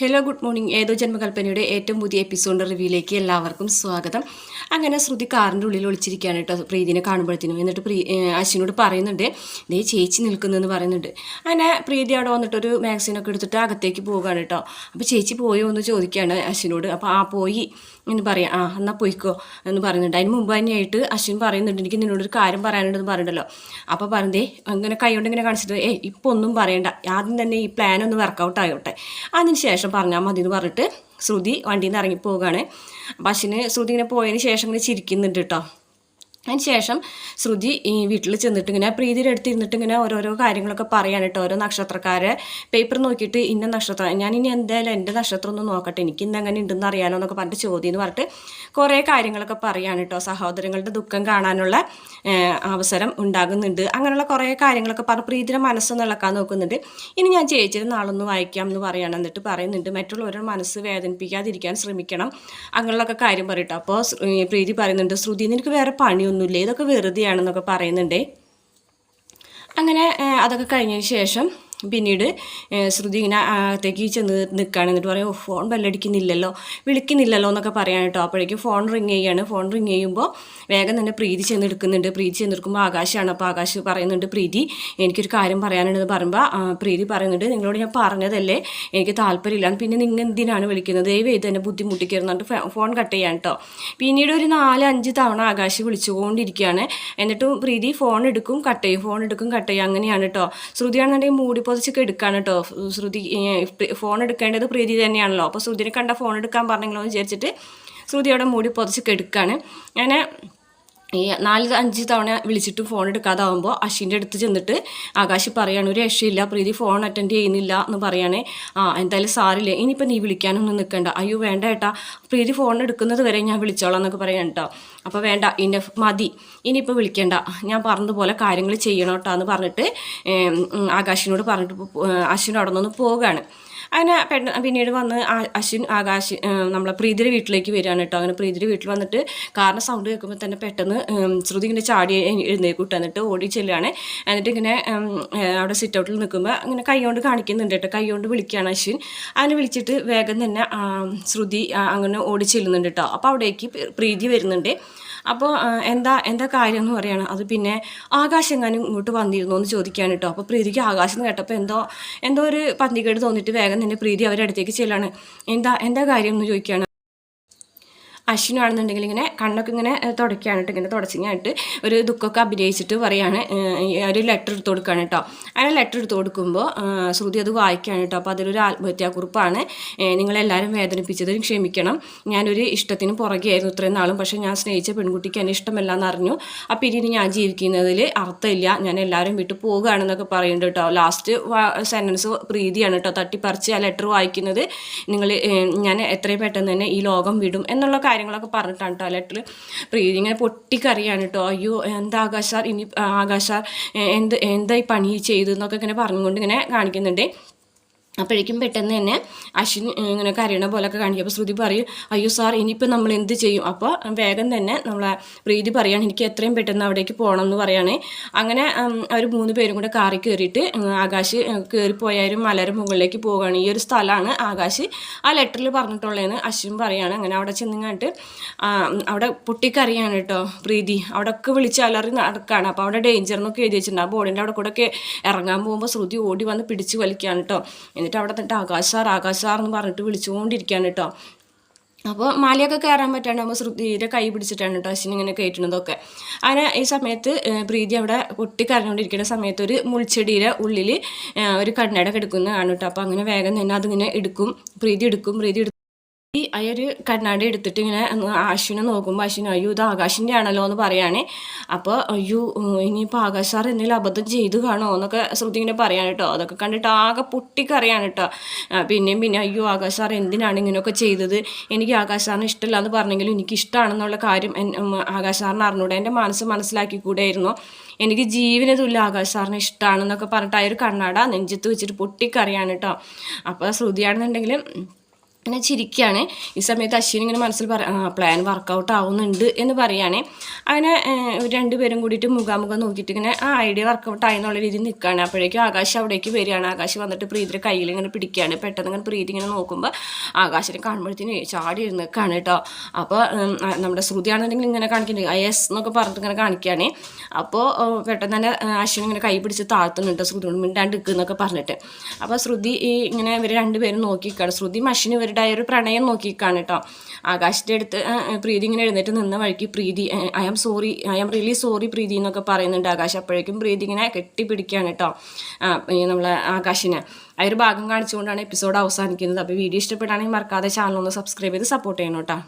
Hello good morning ഏതോ ജന്മകൽപ്പനയുടെ ഏറ്റവും പുതിയ എപ്പിസോഡ് റിവ്യൂയിലേക്ക് എല്ലാവർക്കും സ്വാഗതം. അങ്ങനെ ശ്രുതി കാറിന്റെ ഉള്ളിൽ ഒളിച്ചിരിക്കുകയാണ് കേട്ടോ പ്രീതിനെ കാണുമ്പോഴത്തേനും. എന്നിട്ട് പ്രീ അശ്വിനോട് പറയുന്നുണ്ട് ദേ ചേച്ചി നിൽക്കുന്നതെന്ന് പറയുന്നുണ്ട്. അങ്ങനെ പ്രീതി അവിടെ വന്നിട്ടൊരു മാഗസീനൊക്കെ എടുത്തിട്ട് അകത്തേക്ക് പോവുകയാണ് കേട്ടോ. അപ്പോൾ ചേച്ചി പോയോ? എന്ന് ചോദിക്കുകയാണ് അശ്വിനോട്. അപ്പോൾ ആ പോയി. എന്ന് പറയാം. ആ എന്നാൽ പോയിക്കോ. എന്ന് പറയുന്നുണ്ട്. അതിന് മുമ്പ് തന്നെയായിട്ട് അശ്വിൻ പറയുന്നുണ്ട് എനിക്ക് നിന്നോടൊരു കാര്യം പറയാനുണ്ടെന്ന് പറയുന്നുണ്ടല്ലോ അപ്പോൾ പറഞ്ഞതേ അങ്ങനെ കൈകൊണ്ട് ഇങ്ങനെ കാണിച്ചിട്ട് ഏ ഇപ്പോൾ ഒന്നും പറയണ്ട. ആദ്യം തന്നെ ഈ പ്ലാൻ ഒന്ന് വർക്കൗട്ട് ആയോട്ടെ. അതിന് ശേഷം പറഞ്ഞാൽ മതി എന്ന് പറഞ്ഞിട്ട് ശ്രുതി വണ്ടിയിൽ നിന്ന് ഇറങ്ങി പോവുകയാണ് അപ്പം അശ്വിന് ശ്രുതി ഇങ്ങനെ പോയതിന് ശേഷം ഇങ്ങനെ ചിരിക്കുന്നുണ്ട് കേട്ടോ അതിന് ശേഷം ശ്രുതി ഈ വീട്ടിൽ ചെന്നിട്ട് ഇങ്ങനെ പ്രീതിയുടെ അടുത്ത് ഇരുന്നിട്ട് ഇങ്ങനെ ഓരോരോ കാര്യങ്ങളൊക്കെ പറയാൻ കേട്ടോ. ഓരോ നക്ഷത്രക്കാരെ പേപ്പർ നോക്കിയിട്ട് ഇന്ന നക്ഷത്രം ഞാൻ ഇനി എന്തായാലും എന്റെ നക്ഷത്രം ഒന്ന് നോക്കട്ടെ എനിക്ക് ഇന്ന് എങ്ങനെ ഉണ്ടെന്ന് അറിയാനോ എന്നൊക്കെ പറഞ്ഞിട്ട് ചോദ്യം എന്ന് പറഞ്ഞിട്ട് കുറേ കാര്യങ്ങളൊക്കെ പറയാണ് കേട്ടോ. സഹോദരങ്ങളുടെ ദുഃഖം കാണാനുള്ള അവസരം ഉണ്ടാകുന്നുണ്ട്. അങ്ങനെയുള്ള കുറേ കാര്യങ്ങളൊക്കെ പറഞ്ഞ് പ്രീതിയുടെ മനസ്സൊന്ന് ഇളക്കാൻ നോക്കുന്നുണ്ട്. ഇനി ഞാൻ ചേച്ചിയുടെ നാളൊന്ന് വായിക്കാം എന്ന് പറയണം. എന്നിട്ട് പറയുന്നുണ്ട് മറ്റുള്ളവരുടെ മനസ്സ് വേദനിപ്പിക്കാതിരിക്കാൻ ശ്രമിക്കണം അങ്ങനെയുള്ളൊക്കെ കാര്യം പറയട്ടോ. അപ്പോൾ പ്രീതി പറയുന്നുണ്ട് ശ്രുതി നിനക്ക് വേറെ പണിയൊന്നുമില്ലേ ഇതൊക്കെ വെറുതെയാണെന്നൊക്കെ പറയുന്നുണ്ടേ. അങ്ങനെ അതൊക്കെ കഴിഞ്ഞതിന് ശേഷം പിന്നീട് ശ്രുതി ഇങ്ങനെ അകത്തേക്ക് ചെന്ന് നിൽക്കുകയാണ് എന്നിട്ട് പറയും "ഓ, ഫോൺ ബെല്ലടിക്കുന്നില്ലല്ലോ വിളിക്കുന്നില്ലല്ലോ എന്നൊക്കെ പറയാൻ കേട്ടോ. അപ്പോഴേക്കും ഫോൺ റിങ് ചെയ്യാണ്. ഫോൺ റിങ് ചെയ്യുമ്പോൾ വേഗം തന്നെ പ്രീതി ചെന്ന് എടുക്കുന്നുണ്ട് പ്രീതി ചെന്ന് എടുക്കുമ്പോൾ ആകാശമാണ് അപ്പോൾ ആകാശ് പറയുന്നുണ്ട് പ്രീതി എനിക്കൊരു കാര്യം പറയാനുണ്ടെന്ന് പറയുമ്പോൾ പ്രീതി പറയുന്നുണ്ട് നിങ്ങളോട് ഞാൻ പറഞ്ഞതല്ലേ എനിക്ക് താല്പര്യമില്ല. പിന്നെ നിങ്ങൾ എന്തിനാണ് വിളിക്കുന്നത്? ദയവ് ചെയ്ത് എന്നെ ബുദ്ധിമുട്ടിക്കരുന്നിട്ട് ഫോൺ കട്ട് ചെയ്യാൻ കേട്ടോ. പിന്നീട് ഒരു നാല് അഞ്ച് തവണ ആകാശ് വിളിച്ചുകൊണ്ടിരിക്കുകയാണ്. എന്നിട്ടും പ്രീതി ഫോൺ എടുക്കും കട്ട് ചെയ്യും. ഫോൺ എടുക്കും കട്ട് ചെയ്യും. അങ്ങനെയാണ് കേട്ടോ. ശ്രുതിയാണെന്നുണ്ടെങ്കിൽ മൂടി പൊതിച്ചൊക്കെ എടുക്കാണ് കേട്ടോ ശ്രുതി ഫോൺ എടുക്കേണ്ടത് പ്രീതി തന്നെയാണല്ലോ. അപ്പോൾ ശ്രുതിനെ കണ്ട ഫോൺ എടുക്കാൻ പറഞ്ഞെങ്കിലോ എന്ന് വിചാരിച്ചിട്ട് അവിടെ മൂടി പൊതിച്ചൊക്കെ എടുക്കുകയാണ് അങ്ങനെ ഈ നാല് അഞ്ച് തവണ വിളിച്ചിട്ട് ഫോൺ എടുക്കാതാവുമ്പോൾ അശ്വിന്റെ അടുത്ത് ചെന്നിട്ട് ആകാശ് പറയാണ് ഒരു രക്ഷയില്ല പ്രീതി ഫോൺ അറ്റൻഡ് ചെയ്യുന്നില്ല എന്ന് പറയുകയാണെ ആ എന്തായാലും സാരില്ല ഇനിയിപ്പോൾ നീ വിളിക്കാനൊന്നും നിൽക്കണ്ട അയ്യോ വേണ്ട ഏട്ടാ. പ്രീതി ഫോൺ എടുക്കുന്നത് വരെ ഞാൻ വിളിച്ചോളാം എന്നൊക്കെ പറയാം കേട്ടോ അപ്പോൾ വേണ്ട ഇന്നെ മതി. ഇനിയിപ്പോൾ വിളിക്കേണ്ട. ഞാൻ പറഞ്ഞതുപോലെ കാര്യങ്ങൾ ചെയ്യണം കേട്ടോ എന്ന് പറഞ്ഞിട്ട് ആകാശിനോട് പറഞ്ഞിട്ട് അശ്വിനോടൊന്നൊന്ന് പോവുകയാണ് അങ്ങനെ പെട്ടെന്ന് പിന്നീട് വന്ന് അശ്വിൻ ആകാശ് നമ്മളെ പ്രീതിയുടെ വീട്ടിലേക്ക് വരികയാണ് കേട്ടോ. അങ്ങനെ പ്രീതിയുടെ വീട്ടിൽ വന്നിട്ട് കാറിന്റെ സൗണ്ട് കേൾക്കുമ്പോൾ തന്നെ പെട്ടെന്ന് ശ്രുതി ഇങ്ങനെ ചാടി എഴുന്നേക്കൂട്ട് എന്നിട്ട് ഓടി ചെല്ലുകയാണ് എന്നിട്ട് ഇങ്ങനെ അവിടെ സിറ്റ് ഔട്ടിൽ നിൽക്കുമ്പോൾ അങ്ങനെ കൈകൊണ്ട് കാണിക്കുന്നുണ്ട് കേട്ടോ. കൈകൊണ്ട് വിളിക്കുകയാണ് അശ്വിൻ. അങ്ങനെ വിളിച്ചിട്ട് വേഗം തന്നെ ശ്രുതി അങ്ങനെ ഓടി ചെല്ലുന്നുണ്ട് കേട്ടോ. അപ്പോൾ അവിടേക്ക് പ്രീതി വരുന്നുണ്ട്. അപ്പോൾ എന്താ എന്താ കാര്യം എന്ന് പറയുകയാണ് അത് പിന്നെ ആകാശം എങ്ങാനും ഇങ്ങോട്ട് വന്നിരുന്നു എന്ന് ചോദിക്കാൻ കേട്ടോ. അപ്പോൾ പ്രീതിക്ക് ആകാശം കേട്ടപ്പോൾ എന്തോ എന്തോ ഒരു പന്തികേട് തോന്നിയിട്ട് വേഗം തന്നെ പ്രീതി അവരുടെ അടുത്തേക്ക് ചെല്ലാണ്. എന്താ എന്താ കാര്യം എന്ന് ചോദിക്കുകയാണ് അശ്വിനാണെന്നുണ്ടെങ്കിൽ ഇങ്ങനെ കണ്ണൊക്കെ ഇങ്ങനെ ഏഹ്, തുടയ്ക്കാണ് കേട്ടോ ഇങ്ങനെ തുടച്ചിങ്ങായിട്ട് ഒരു ദുഃഖമൊക്കെ അഭിനയിച്ചിട്ട് പറയാണ് ഒരു ലെറ്റർ എടുത്ത് കൊടുക്കുകയാണ് കേട്ടോ. അങ്ങനെ ലെറ്റർ എടുത്ത് കൊടുക്കുമ്പോൾ ശ്രുതി അത് വായിക്കുകയാണ് കേട്ടോ. അപ്പോൾ അതിലൊരു ആത്മഹത്യാക്കുറിപ്പാണ്. നിങ്ങളെല്ലാവരും വേദനിപ്പിച്ചതിന് ക്ഷമിക്കണം. ഞാനൊരു ഇഷ്ടത്തിന് പുറകെയായിരുന്നു ഇത്രയും നാളും പക്ഷേ ഞാൻ സ്നേഹിച്ച പെൺകുട്ടിക്ക് എന്നെ ഇഷ്ടമല്ല എന്ന് അറിഞ്ഞു. അപ്പോൾ ഇനി ഞാൻ ജീവിക്കുന്നതിൽ അർത്ഥമില്ല. ഞാൻ എല്ലാവരും വിട്ട് പോകുകയാണെന്നൊക്കെ പറയുന്നുണ്ട് കേട്ടോ. ലാസ്റ്റ് സെന്റൻസ് പ്രീതിയാണ് കേട്ടോ. തട്ടിപ്പറിച്ച് ആ ലെറ്റർ വായിക്കുന്നത്. നിങ്ങൾ ഞാൻ എത്രയും പെട്ടെന്ന് തന്നെ ഈ ലോകം വിടും എന്നുള്ള കാര്യങ്ങളൊക്കെ പറഞ്ഞിട്ടാണ് കേട്ടോ ലെറ്റർ പ്രീതി ഇങ്ങനെ പൊട്ടിക്കറിയാണ് കേട്ടോ അയ്യോ എന്താ ആകാശ് ഇനി ആ, ആകാശ് സാർ എന്ത് എന്താ ഈ പണി ചെയ്തു എന്നൊക്കെ ഇങ്ങനെ പറഞ്ഞുകൊണ്ട് ഇങ്ങനെ കാണിക്കുന്നുണ്ട്. അപ്പോഴേക്കും പെട്ടെന്ന് തന്നെ അശ്വിൻ ഇങ്ങനെ കരയണ പോലൊക്കെ കാണിക്കും. അപ്പോൾ ശ്രുതി പറയും അയ്യോ സാർ ഇനിയിപ്പോൾ നമ്മൾ എന്ത് ചെയ്യും? അപ്പോൾ വേഗം തന്നെ നമ്മളെ പ്രീതി പറയാണ് എനിക്ക് എത്രയും പെട്ടെന്ന് അവിടേക്ക് പോകണം എന്ന് പറയാണ്. അങ്ങനെ അവർ മൂന്ന് പേരും കൂടെ കാറി കയറിയിട്ട് ആകാശ് കയറിപ്പോയാലും മലയുടെ മുകളിലേക്ക് പോവുകയാണ്. ഈ ഒരു സ്ഥലമാണ് ആകാശ്. ആ ലെറ്ററിൽ പറഞ്ഞിട്ടുള്ളതെന്ന് അശ്വിൻ പറയാണ്. അങ്ങനെ അവിടെ ചെന്നിങ്ങാട്ട് അവിടെ പൊട്ടിക്കറിയാണ് കേട്ടോ പ്രീതി. അവിടെ ഒക്കെ വിളിച്ച് അലറി നടക്കുകയാണ് അപ്പോൾ അവിടെ ഡേഞ്ചർ എന്നൊക്കെ എഴുതി വെച്ചിട്ടുണ്ട്. ആ ബോർഡിന്റെ അവിടെ കൂടെ ഒക്കെ ഇറങ്ങാൻ പോകുമ്പോൾ ശ്രുതി ഓടി വന്ന് പിടിച്ച് വലിക്കുകയാണ് കേട്ടോ. എന്നിട്ട് അവിടെ തന്നിട്ട് ആകാശ് സാർ ആകാശ് സാർ എന്ന് പറഞ്ഞിട്ട് വിളിച്ചുകൊണ്ടിരിക്കുകയാണ് കേട്ടോ. അപ്പോൾ മലയൊക്കെ കയറാൻ പറ്റാണ്ട് നമ്മൾ ശ്രുതിയുടെ കൈ പിടിച്ചിട്ടാണ് കേട്ടോ അശ്വിൻ ഇങ്ങനെ കയറ്റുന്നതൊക്കെ. അങ്ങനെ ഈ സമയത്ത് പ്രീതി അവിടെ പൊട്ടി കരഞ്ഞുകൊണ്ടിരിക്കുന്ന സമയത്ത് ഒരു മുൾച്ചെടിയുടെ ഉള്ളിൽ ഒരു കണ്ണട കിടക്കുന്നതാണ് കേട്ടോ. അപ്പോൾ അങ്ങനെ വേഗം തന്നെ അതിങ്ങനെ എടുക്കും. പ്രീതി എടുക്കും പ്രീതി എടുക്കും. ഈ അയൊരു കണ്ണാടി എടുത്തിട്ട് ഇങ്ങനെ ആശുവിനെ നോക്കുമ്പോൾ അശ്വിന് അയ്യോ ഇത് ആകാശിന്റെ ആണല്ലോ എന്ന് പറയുകയാണേ അപ്പോൾ അയ്യോ ഇനിയിപ്പോൾ ആകാശ് സാർ എന്തെങ്കിലും അബദ്ധം ചെയ്തു കാണോ എന്നൊക്കെ ശ്രുതി ഇങ്ങനെ പറയാൻ കേട്ടോ. അതൊക്കെ കണ്ടിട്ട് ആകെ പൊട്ടിക്കറിയാണ് കേട്ടോ. പിന്നെയും പിന്നെ അയ്യോ ആകാശ് സാർ എന്തിനാണ് ഇങ്ങനെയൊക്കെ ചെയ്തത്? എനിക്ക് ആകാശ് സാറിന് ഇഷ്ടമില്ല എന്ന് പറഞ്ഞെങ്കിലും എനിക്ക് ഇഷ്ടമാണെന്നുള്ള കാര്യം ആകാശ് സാറിന് അറിഞ്ഞൂടെ. എന്റെ മനസ്സ് മനസ്സിലാക്കിക്കൂടായിരുന്നു എനിക്ക് ജീവന തുല്യ ആകാശ് സാറിന് ഇഷ്ടമാണെന്നൊക്കെ പറഞ്ഞിട്ട് ആ ഒരു കണ്ണാട നെഞ്ചത്ത് വെച്ചിട്ട് പൊട്ടിക്കറിയാണ് കേട്ടോ. അപ്പോൾ ശ്രുതിയാണെന്നുണ്ടെങ്കിൽ അങ്ങനെ ചിരിക്കുകയാണ് ഈ സമയത്ത് അശ്വിൻ ഇങ്ങനെ മനസ്സിൽ പറ പ്ലാൻ വർക്കൗട്ട് ആവുന്നുണ്ട് എന്ന് പറയുകയാണ് അങ്ങനെ രണ്ടുപേരും കൂടിയിട്ട് മുഖാമുഖം നോക്കിയിട്ട് ഇങ്ങനെ ആ ഐഡിയ വർക്കൗട്ട് ആയെന്നുള്ള രീതിയിൽ നിൽക്കുകയാണ് അപ്പോഴേക്കും ആകാശ് അവിടേക്ക് വരികയാണ്. ആകാശ് വന്നിട്ട് പ്രീതിയുടെ കയ്യിൽ ഇങ്ങനെ പിടിക്കുകയാണ്. പെട്ടെന്ന് ഇങ്ങനെ പ്രീതി ഇങ്ങനെ നോക്കുമ്പോൾ ആകാശിനെ കാണുമ്പോഴത്തേന് ചാടി നിൽക്കുകയാണ് കേട്ടോ. അപ്പോൾ നമ്മുടെ ശ്രുതിയാണെന്നുണ്ടെങ്കിൽ ഇങ്ങനെ കാണിക്കുന്നുണ്ട്. ഐ എസ് എന്നൊക്കെ പറഞ്ഞിട്ട് ഇങ്ങനെ കാണിക്കുകയാണ്. അപ്പോൾ പെട്ടെന്ന് തന്നെ അശ്വിൻ ഇങ്ങനെ കൈ പിടിച്ച് താഴ്ത്തുന്നുണ്ട് ശ്രുതി മിണ്ടാണ്ട് നിൽക്കുന്നൊക്കെ പറഞ്ഞിട്ട്. അപ്പോൾ ശ്രുതി ഈ ഇങ്ങനെ ഇവർ രണ്ടുപേരും നോക്കിക്കാണ്. ശ്രുതി മഷിന് ഇവരുടെ ആ ഒരു പ്രണയം നോക്കിക്കാണ് കേട്ടോ ആകാശിന്റെ അടുത്ത് പ്രീതി ഇങ്ങനെ എഴുന്നേറ്റ് നിന്ന വഴിക്ക് Preethi I am sorry I am really sorry Preethi എന്നൊക്കെ പറയുന്നുണ്ട് ആകാശ്. അപ്പോഴേക്കും പ്രീതി ഇങ്ങനെ കെട്ടിപ്പിടിക്കുകയാണ് കേട്ടോ നമ്മളെ ആകാശിനെ. ആ ഒരു ഭാഗം കാണിച്ചുകൊണ്ടാണ് എപ്പിസോഡ് അവസാനിക്കുന്നത്. അപ്പോൾ വീഡിയോ ഇഷ്ടപ്പെടുകയാണെങ്കിൽ മറക്കാതെ ചാനൽ ഒന്ന് സബ്സ്ക്രൈബ് ചെയ്ത് സപ്പോർട്ട് ചെയ്യണം കേട്ടോ